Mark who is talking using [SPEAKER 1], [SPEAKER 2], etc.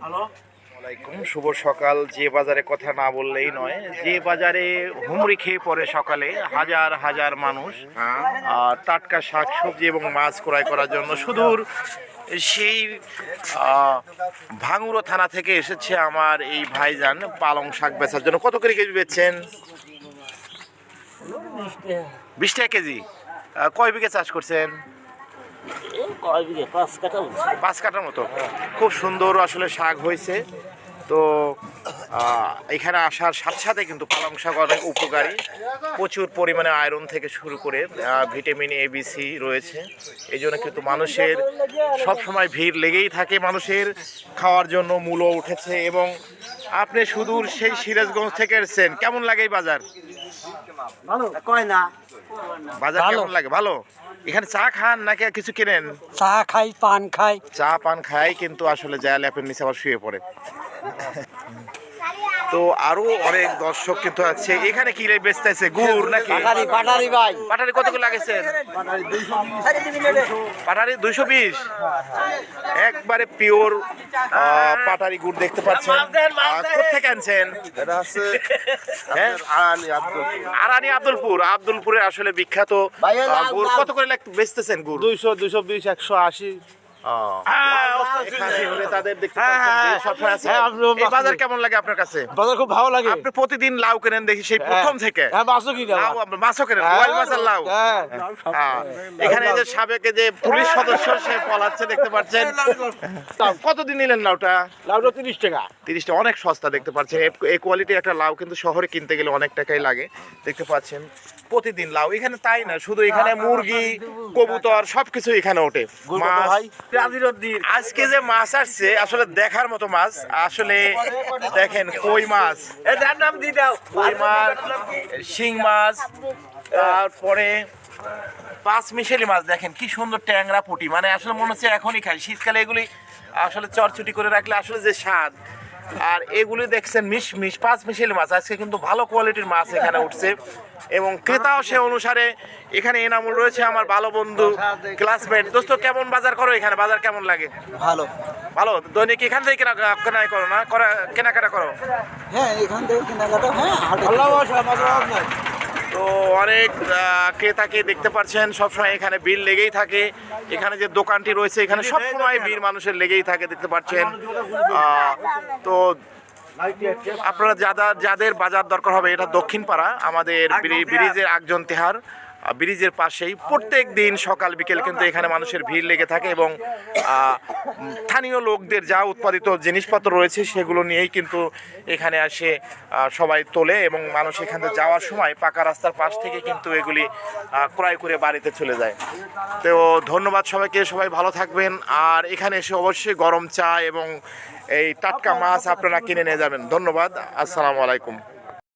[SPEAKER 1] Halo? আলাইকুম শুভ সকাল। যে বাজারে কথা না বললেই নয় যে বাজারে হুমড়ি খেয়ে পড়ে সকালে হাজার হাজার মানুষ আহ, টাটকা শাক সবজি এবং মাছ ক্রয় করার জন্য সুদূর সেই ভাঙুরো থানা থেকে এসেছে আমার এই ভাইজান পালং শাক বেচার জন্য। কত করে কেজি বেচছেন? বিশ টাকা। কেজি। কয় বিঘে চাষ করছেন?
[SPEAKER 2] পাঁচ কাটা
[SPEAKER 1] পাঁচ কাটার মতো। খুব সুন্দর আসলে শাক হয়েছে। তো এখানে আসার সাথে সাথে কিন্তু পালং শাক অনেক উপকারী। প্রচুর পরিমাণে আয়রন থেকে শুরু করে ভিটামিন এ বি সি রয়েছে। এই জন্য কিন্তু মানুষের সব সময় ভিড় লেগেই থাকে। মানুষের খাওয়ার জন্য মূল্য উঠেছে এবং আপনি সুদূর সেই সিরাজগঞ্জ থেকে এসেছেন। কেমন লাগে এই বাজার?
[SPEAKER 2] কয় না?
[SPEAKER 1] বাজার কেমন লাগে? ভালো? এখানে চা খান নাকি আর কিছু কেনেন?
[SPEAKER 3] চা খাই পান খাই।
[SPEAKER 1] চা পান খায় কিন্তু আসলে জায়ালে আপনি নিচে আবার শুয়ে পড়ে তো আরও অনেক দর্শক কিন্তু আছে। এখানে কি বেচতেছে গুড় নাকি?
[SPEAKER 3] পাটারি পাটারি ভাই।
[SPEAKER 1] পাটারি কত করে লাগেছেন পাটারি দুইশো বিশ? একবারে পিওর পাটারি গুড় দেখতে পাচ্ছেন। কোথেকে আনছেন? হ্যাঁ? আরানি আব্দুলপুর। আব্দুলপুরে আসলে বিখ্যাত গুড়। কত করে বেচতেছেন গুড়?
[SPEAKER 4] দুইশো দুইশো বিশ একশো আশি।
[SPEAKER 1] এখানে তাদের দেখতে পাচ্ছেন যে সবসময় আছে।
[SPEAKER 4] হ্যাঁ, আপনি-
[SPEAKER 1] এই বাজার কেমন লাগে আপনার কাছে?
[SPEAKER 4] বাজার খুব ভালো লাগে।
[SPEAKER 1] আপনি প্রতিদিন লাউ কেনেন দেখি সেই প্রথম থেকে।
[SPEAKER 4] হ্যাঁ মাছও কিনে
[SPEAKER 1] মাছও কেনেন বোয়াল মাছ লাউ।
[SPEAKER 4] হ্যাঁ।
[SPEAKER 1] হ্যাঁ। এখানে যে সাবেকে যে পুলিশ সদস্য সে পলাচ্ছে দেখতে পাচ্ছেন। কতদিন নিলেন লাউটা?
[SPEAKER 4] লাউটা তিরিশ টাকা।
[SPEAKER 1] তিরিশটা অনেক সস্তা দেখতে পাচ্ছেন। এই কোয়ালিটির একটা লাউ কিন্তু শহরে কিনতে গেলে অনেক টাকাই লাগে দেখতে পাচ্ছেন। প্রতিদিন লাউ এখানে তাই না শুধু এখানে মুরগি কবুতর সবকিছু এখানে ওঠে। মাছ আজকে যে মাছ আসছে আসলে দেখার মতো মাছ। আসলে দেখেন কই মাছ?
[SPEAKER 2] নাম দি দাও।
[SPEAKER 1] কই মাছ? শিং মাছ। তারপরে পাঁচ মিশেলি মাছ। দেখেন কি সুন্দর ট্যাংরা পুটি। মানে আসলে মনে হচ্ছে এখনই খাই। শীতকালে এগুলি আসলে চরচুটি করে রাখলে আসলে যে স্বাদ আর এগুলি দেখছেন মিশ মিশ পাঁচ মিশেল মাছ। আজকে কিন্তু ভালো কোয়ালিটির মাছ এখানে উঠছে। এবং ক্রেতাও সে অনুসারে এখানে এনামুল রয়েছে আমার ভালো বন্ধু ক্লাসমেট দোস্ত কেমন বাজার করো এখানে? বাজার কেমন লাগে?
[SPEAKER 3] ভালো।
[SPEAKER 1] ভালো? দৈনিক এখান থেকে কেনা কেনাই করো না? করা কেনাকাটা করো।
[SPEAKER 3] হ্যাঁ এখান থেকে কেনাকাটা হ্যাঁ
[SPEAKER 1] তো অনেক ক্রেতাকে দেখতে পাচ্ছেন সবসময় এখানে ভিড় লেগেই থাকে। এখানে যে দোকানটি রয়েছে এখানে সবসময় ভিড় মানুষের লেগেই থাকে দেখতে পাচ্ছেন তো আপনারা যাদের যাদের বাজার দরকার হবে এটা দক্ষিণ পাড়া আমাদের ব্রিজের একজন তেহার। ব্রিজের পাশেই প্রত্যেক দিন সকাল, বিকেল কিন্তু এখানে মানুষের ভিড় লেগে থাকে এবং স্থানীয় লোকদের যা উৎপাদিত জিনিসপত্র রয়েছে সেগুলো নিয়েই কিন্তু এখানে আসে সবাই তোলে এবং মানুষ এখান থেকে যাওয়ার সময় পাকা রাস্তার পাশ থেকে কিন্তু এগুলি ক্রয় করে বাড়িতে চলে যায়। তো ধন্যবাদ সবাইকে, সবাই ভালো থাকবেন। আর এখানে এসে অবশ্যই গরম চা এবং এই টাটকা মাছ আপনারা কিনে নিয়ে যাবেন। ধন্যবাদ, আসসালামু আলাইকুম।